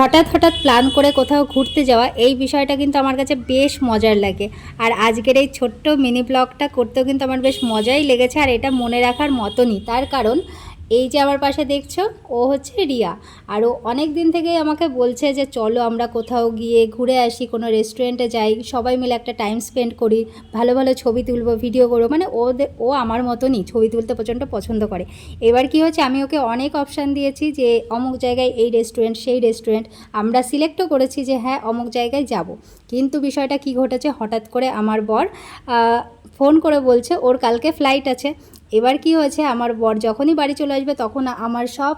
হঠাৎ হঠাৎ প্ল্যান করে কোথাও ঘুরতে যাওয়া, এই বিষয়টা কিন্তু আমার কাছে বেশ মজার লাগে। আর আজকের এই ছোট্ট মিনি ব্লগটা করতেও কিন্তু আমার বেশ মজাই লেগেছে, আর এটা মনে রাখার মতনই। তার কারণ এই যে আমার পাশে দেখছ, ও হচ্ছে রিয়া। আর ও অনেক দিন থেকেই আমাকে বলছে যে, চলো আমরা কোথাও গিয়ে ঘুরে আসি, কোনো রেস্টুরেন্টে যাই। সবাই মিলে একটা টাইম স্পেন্ড করি। ভালো ভালো ছবি তুলবো ভিডিও করব। মানে ও ও আমার মতনই ছবি তুলতে প্রচণ্ড পছন্দ করে। এবার কি হচ্ছে আমি ওকে অনেক অপশান দিয়েছি যে, অমুক জায়গায় এই রেস্টুরেন্ট সেই রেস্টুরেন্ট আমরা সিলেক্টও করেছি যে হ্যাঁ অমুক জায়গায় যাব। কিন্তু বিষয়টা কি ঘটেছে, হঠাৎ করে আমার বর ফোন করে বলছে, ওর কালকে ফ্লাইট আছে। এবার কি হয়েছে, আমার বর যখনই বাড়ি চলে আসবে তখন আমার সব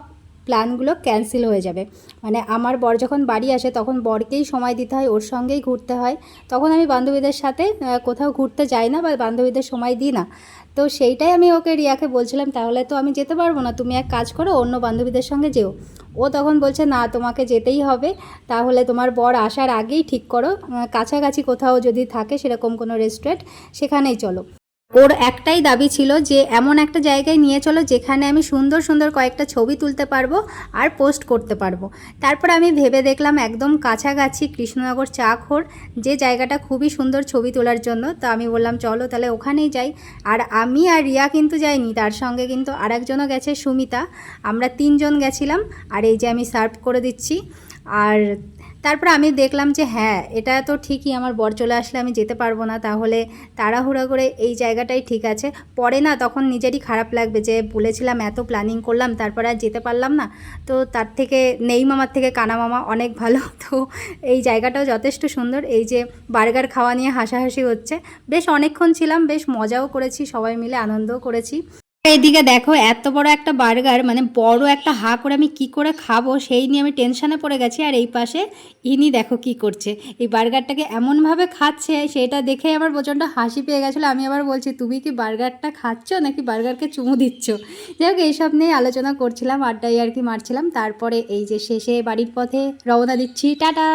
প্ল্যানগুলো ক্যান্সেল হয়ে যাবে। মানে আমার বর যখন বাড়ি আসে তখন বরকেই সময় দিতে হয়, ওর সঙ্গেই ঘুরতে হয়। তখন আমি বান্ধবীদের সাথে কোথাও ঘুরতে যাই না বা বান্ধবীদের সময় দিই না। তো সেইটাই আমি ওকে, রিয়াকে বলছিলাম, তাহলে তো আমি যেতে পারব না, তুমি এক কাজ করো, অন্য বান্ধবীদের সঙ্গে যেও। ও তখন বলছে, না, তোমাকে যেতেই হবে। তাহলে তোমার বর আসার আগেই ঠিক করো। কাছাকাছি কোথাও যদি থাকে সেরকম কোনো রেস্টুরেন্ট, সেখানেই চলো। ওর একটাই দাবি ছিল যে এমন একটা জায়গায় নিয়ে চলো যেখানে আমি সুন্দর সুন্দর কয়েকটা ছবি তুলতে পারব আর পোস্ট করতে পারব। তারপর আমি ভেবে দেখলাম একদম কাছাকাছি কৃষ্ণনগর চাখোর যে জায়গাটা খুবই সুন্দর ছবি তোলার জন্য। তো আমি বললাম, চলো তাহলে ওখানেই যাই। আর আমি আর রিয়া কিন্তু যাইনি, তার সঙ্গে কিন্তু আরেকজনও গেছে, সুমিতা। আমরা তিনজন গেছিলাম, আর এই যে আমি সার্ভ করে দিচ্ছি। আর তারপর আমি দেখলাম যে হ্যাঁ এটা তো ঠিকই আমার বর চলে আসলে আমি যেতে পারব না, তাহলে তাড়াহুড়া করে এই জায়গাটাই ঠিক আছে। পরে না তখন নিজেরই খারাপ লাগবে যে বলেছিলাম এত প্ল্যানিং করলাম, তারপর আর যেতে পারলাম না। তো তার থেকে নেই মামার থেকে কানা মামা অনেক ভালো। তো এই জায়গাটাও যথেষ্ট সুন্দর। এই যে বার্গার খাওয়া নিয়ে হাসাহাসি হচ্ছে। বেশ অনেকক্ষণ ছিলাম, বেশ মজাও করেছি, সবাই মিলে আনন্দও করেছি। এইদিকে দেখো, এত বড় একটা বার্গার মানে বড় একটা হা করে আমি কি করে খাব সেই নিয়ে আমি টেনশনে পড়ে গেছি। আর এই পাশে ইনি দেখো কি করছে। এই বার্গারটাকে এমনভাবে খাচ্ছে, সেটা দেখে আমার প্রচণ্ড হাসি পেয়ে গেছিল। আমি আবার বলছি, তুমি কি বার্গারটা খাচ্ছ নাকি বার্গারকে চুমু দিচ্ছ? যাই হোক, এইসব নিয়ে আলোচনা করছিলাম আড্ডাই আর কি মারছিলাম। তারপরে এই যে শেষে বাড়ির পথে রওনা দিচ্ছি। টাটা!